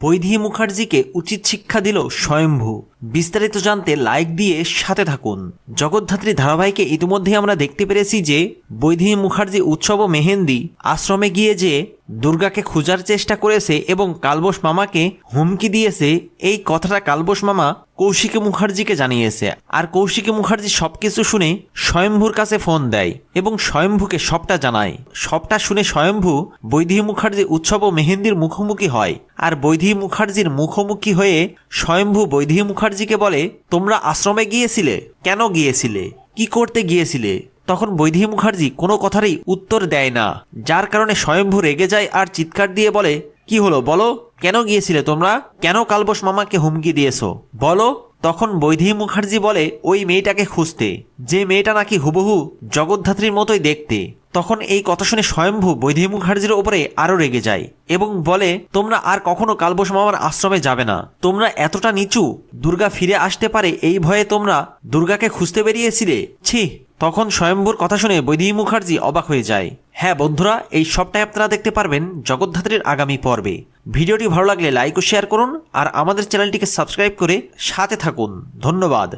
বৈধি মুখার্জিকে উচিত শিক্ষা দিল স্বয়ম্ভু। বিস্তারিত জানতে লাইক দিয়ে সাথে থাকুন। জগদ্ধাত্রী ধারাবাহিকে ইতিমধ্যেই আমরা দেখতে পেরেছি যে, বৈধি মুখার্জি উৎসব ও মেহেন্দি আশ্রমে গিয়ে যে দুর্গাকে খোঁজার চেষ্টা করেছে এবং কালবোস মামাকে হুমকি দিয়েছে। এই কথাটা কালবোস মামা কৌশিকী মুখার্জিকে জানিয়েছে। আর কৌশিকী মুখার্জি সব কিছু শুনে স্বয়ম্ভুর কাছে ফোন দেয় এবং স্বয়ম্ভুকে সবটা জানায়। সবটা শুনে স্বয়ম্ভু বৈধি মুখার্জি উৎসব ও মেহেন্দির মুখোমুখি হয়। আর বৈধি মুখার্জির মুখোমুখি হয়ে স্বয়ম্ভু বৈধি মুখার্জিকে বলে, তোমরা আশ্রমে গিয়েছিলে? কেন গিয়েছিলে? কি করতে গিয়েছিলে? তখন বৈধি মুখার্জি কোনো কথারই উত্তর দেয় না। যার কারণে স্বয়ম্ভু রেগে যায় আর চিৎকার দিয়ে বলে, কি হলো বলো? কেন গিয়েছিলে তোমরা? কেন কালবোস মামাকে হুমকি দিয়েছ? বলো। তখন বৈধি মুখার্জি বলে, ওই মেয়েটাকে খুঁজতে। যে মেয়েটা নাকি হুবহু জগদ্ধাত্রীর মতোই দেখতে। তখন এই কথা শুনে স্বয়ম্ভু বৈধি মুখার্জির ওপরে আরও রেগে যায় এবং বলে, তোমরা আর কখনো কালবোস মামার আশ্রমে যাবে না। তোমরা এতটা নিচু, দুর্গা ফিরে আসতে পারে এই ভয়ে তোমরা দুর্গাকে খুঁজতে বেরিয়েছিলে। ছি! তখন স্বয়ম্ভুর কথা শুনে বৈধি মুখার্জি অবাক হয়ে যায়। হ্যাঁ বন্ধুরা, এই সবটাই আপনারা দেখতে পারবেন জগদ্ধাত্রীর আগামী পর্বে। ভিডিওটি ভালো লাগলে লাইক ও শেয়ার করুন আর আমাদের চ্যানেলটিকে সাবস্ক্রাইব করে সাথে থাকুন। ধন্যবাদ।